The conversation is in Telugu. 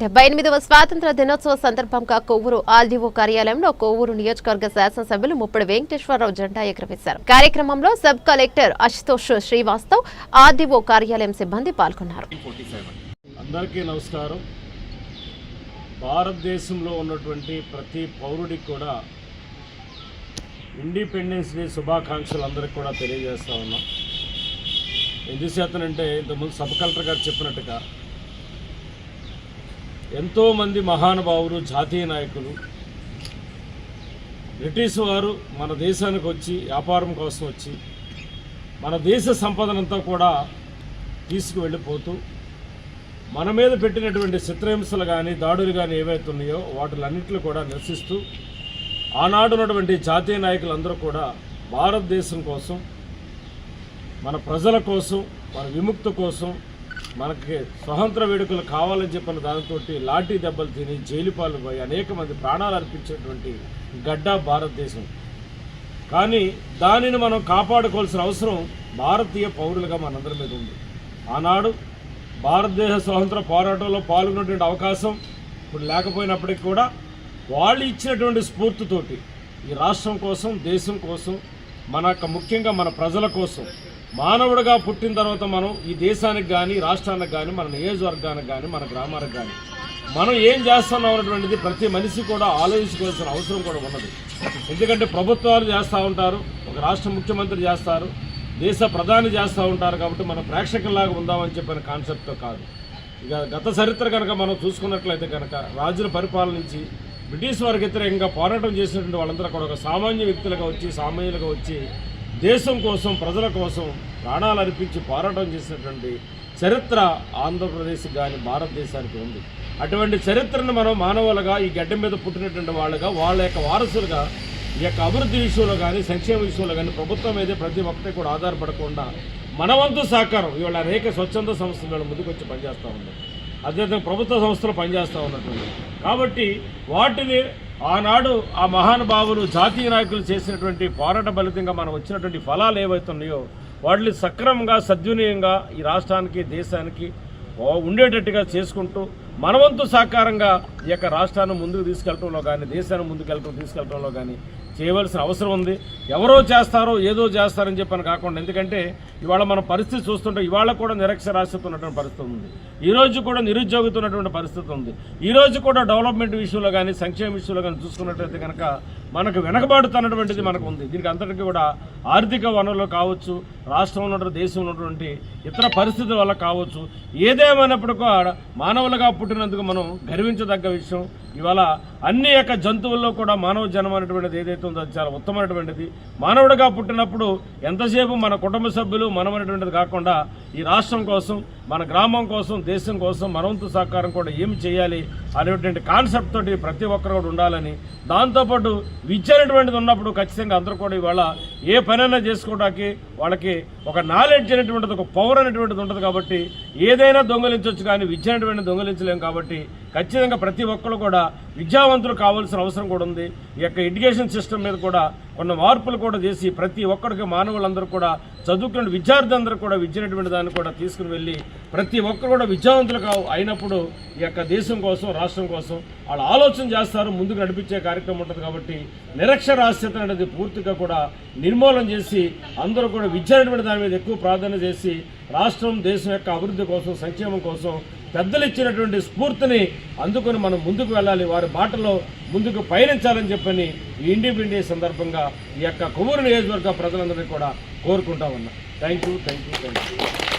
డెబ్బై ఎనిమిదవ స్వాతంత్ర దినోత్సవ సందర్భంగా కొవ్వూరు ఆర్డీఓ కార్యాలయంలో కొవ్వూరు నియోజకవర్గ శాసనసభ్యులు ముప్పటి వెంకటేశ్వరరావు జెండా ఎగురవేశారు. కార్యక్రమంలో sub collector Ashutosh Srivastav RDO కార్యాలయం సిబ్బంది పాల్గొన్నారు. అందరికీ నమస్కారం. భారతదేశంలో ఉన్నటువంటి ప్రతి పౌరుడికి కూడా ఇండిపెండెన్స్ డే శుభాకాంక్షలు అందరికి కూడా తెలియజేస్తా ఉన్నాం. ఎందుచేతనంటే ఇంతకుముందు సబ్ కలెక్టర్ గారు చెప్పినట్టుగా ఎంతోమంది మహానుభావులు జాతీయ నాయకులు. బ్రిటిష్ వారు మన దేశానికి వచ్చి వ్యాపారం కోసం వచ్చి మన దేశ సంపదనంతా కూడా తీసుకువెళ్ళిపోతూ మన మీద పెట్టినటువంటి చిత్రహింసలు కానీ దాడులు కానీ ఏవైతే ఉన్నాయో వాటిలన్నింటిలో కూడా నిరసిస్తూ ఆనాడు ఉన్నటువంటి జాతీయ నాయకులందరూ కూడా భారతదేశం కోసం మన ప్రజల కోసం మన విముక్తి కోసం మనకి స్వతంత్ర వేడుకలు కావాలని చెప్పిన దానితో లాఠీ దెబ్బలు తిని జైలు పాలు పోయి అనేక మంది ప్రాణాలు అర్పించినటువంటి గడ్డ భారతదేశం. కానీ దానిని మనం కాపాడుకోవాల్సిన అవసరం భారతీయ పౌరులుగా మనందరి మీద ఉంది. ఆనాడు భారతదేశ స్వతంత్ర పోరాటంలో పాల్గొనేటువంటి అవకాశం ఇప్పుడు లేకపోయినప్పటికీ కూడా వాళ్ళు ఇచ్చినటువంటి స్ఫూర్తితోటి ఈ రాష్ట్రం కోసం దేశం కోసం మన ముఖ్యంగా మన ప్రజల కోసం. మానవుడిగా పుట్టిన తర్వాత మనం ఈ దేశానికి కానీ రాష్ట్రానికి కానీ మన నియోజకవర్గానికి కానీ మన గ్రామానికి కానీ మనం ఏం చేస్తున్నాం అనేటువంటిది ప్రతి మనిషి కూడా ఆలోచించుకోవాల్సిన అవసరం కూడా ఉన్నది. ఎందుకంటే ప్రభుత్వాలు చేస్తూ ఉంటారు ఒక రాష్ట్ర ముఖ్యమంత్రి చేస్తారు దేశ ప్రధాని చేస్తూ ఉంటారు కాబట్టి మన ప్రేక్షకుల్లాగా ఉందామని చెప్పిన కాన్సెప్ట్ కాదు. ఇక గత చరిత్ర కనుక మనం చూసుకున్నట్లయితే కనుక రాజుల పరిపాలన నుంచి బ్రిటిష్ వారికి వ్యతిరేకంగా పోరాటం చేసినటువంటి వాళ్ళందరూ కూడా ఒక సామాన్య వ్యక్తులుగా వచ్చి సామాన్యులుగా వచ్చి దేశం కోసం ప్రజల కోసం ప్రాణాలు అర్పించి పోరాటం చేసినటువంటి చరిత్ర ఆంధ్రప్రదేశ్ కానీ భారతదేశానికి ఉంది. అటువంటి చరిత్రను మనం మానవులుగా ఈ గడ్డ మీద పుట్టినటువంటి వాళ్ళుగా వాళ్ళ యొక్క వారసులుగా ఈ యొక్క అభివృద్ధి విషయంలో కానీ సంక్షేమ విషయంలో కానీ ప్రభుత్వం మీదే ప్రతి ఒక్కటి కూడా ఆధారపడకుండా మనవంతు సహకారం ఇవాళ అనేక స్వచ్ఛంద సంస్థలు ముందుకు వచ్చి పనిచేస్తూ ఉన్నాయి. అదేవిధంగా ప్రభుత్వ సంస్థలు పనిచేస్తూ ఉన్నటువంటి కాబట్టి వాటిని ఆనాడు ఆ మహానుభావులు జాతీయ నాయకులు చేసినటువంటి పోరాట ఫలితంగా మనం వచ్చినటువంటి ఫలాలు ఏవైతున్నాయో వాటిని సక్రమంగా సద్వినియంగా ఈ రాష్ట్రానికి దేశానికి ఉండేటట్టుగా చేసుకుంటూ మనవంతు సహకారంగా ఈ యొక్క రాష్ట్రాన్ని ముందుకు తీసుకెళ్ళడంలో కానీ దేశాన్ని ముందుకెళ్ళడం తీసుకెళ్ళడంలో కానీ చేయవలసిన అవసరం ఉంది. ఎవరో చేస్తారో ఏదో చేస్తారని చెప్పని కాకుండా ఎందుకంటే ఇవాళ మన పరిస్థితి చూస్తుంటే ఇవాళ కూడా నిరక్షరాస్యత ఉన్నటువంటి పరిస్థితి ఉంది. ఈరోజు కూడా నిరుద్యోగిత ఉన్నటువంటి పరిస్థితి ఉంది. ఈరోజు కూడా డెవలప్మెంట్ విషయంలో కానీ సంక్షేమ విషయంలో కానీ చూసుకున్నట్లయితే కనుక మనకు వెనకబాటుతున్నటువంటిది మనకు ఉంది. దీనికి అంతటికీ కూడా ఆర్థిక వనరులు కావచ్చు రాష్ట్రంలో ఉన్నటువంటి దేశంలో ఉన్నటువంటి ఇతర పరిస్థితుల వల్ల కావచ్చు. ఏదేమైనప్పుడు కూడా మానవులుగా పుట్టినందుకు మనం గర్వించదగ్గ విషయం. ఇవాళ అన్ని యొక్క జంతువుల్లో కూడా మానవ జన్మ అనేటువంటిది ఏదైతే ఉందో అది చాలా ఉత్తమమైనటువంటిది. మానవుడిగా పుట్టినప్పుడు ఎంతసేపు మన కుటుంబ సభ్యులు మనం అనేటువంటిది కాకుండా ఈ రాష్ట్రం కోసం మన గ్రామం కోసం దేశం కోసం మనవంతు సహకారం కూడా ఏం చేయాలి అనేటువంటి కాన్సెప్ట్ తోటి ప్రతి ఒక్కరు కూడా ఉండాలని దాంతోపాటు విద్య అనేటువంటిది ఉన్నప్పుడు ఖచ్చితంగా అందరూ కూడా ఇవాళ ఏ పనైనా చేసుకోవడానికి వాళ్ళకి ఒక నాలెడ్జ్ అనేటువంటిది ఒక పవర్ అనేటువంటిది ఉంటుంది కాబట్టి ఏదైనా దొంగలించవచ్చు కానీ విద్య అనేటువంటిది దొంగలించలేము కాబట్టి ఖచ్చితంగా ప్రతి ఒక్కరు కూడా విద్యావంతులు కావాల్సిన అవసరం కూడా ఉంది. ఈ యొక్క ఎడ్యుకేషన్ సిస్టమ్ మీద కూడా కొన్ని మార్పులు కూడా చేసి ప్రతి ఒక్కరికి మానవులందరూ కూడా చదువుకున్న విద్యార్థులందరూ కూడా విద్యనటువంటి దాన్ని కూడా తీసుకుని వెళ్ళి ప్రతి ఒక్కరు కూడా విద్యావంతులు కావు అయినప్పుడు ఈ యొక్క దేశం కోసం రాష్ట్రం కోసం వాళ్ళు ఆలోచన చేస్తారు ముందుకు నడిపించే కార్యక్రమం ఉంటుంది కాబట్టి నిరక్షరాస్యత అనేది పూర్తిగా కూడా నిర్మూలన చేసి అందరూ కూడా విద్య అనేటువంటి దాని మీద ఎక్కువ ప్రాధాన్యత చేసి రాష్ట్రం దేశం యొక్క అభివృద్ధి కోసం సంక్షేమం కోసం పెద్దలు ఇచ్చినటువంటి స్ఫూర్తిని అందుకొని మనం ముందుకు వెళ్ళాలి. వారి బాటలో ముందుకు పయనించాలని చెప్పని ఈ ఇండిపెండెన్స్ సందర్భంగా ఈ యొక్క కొవ్వూరు నియోజకవర్గ ప్రజలందరినీ కూడా కోరుకుంటా ఉన్నా. Thank you thank you thank you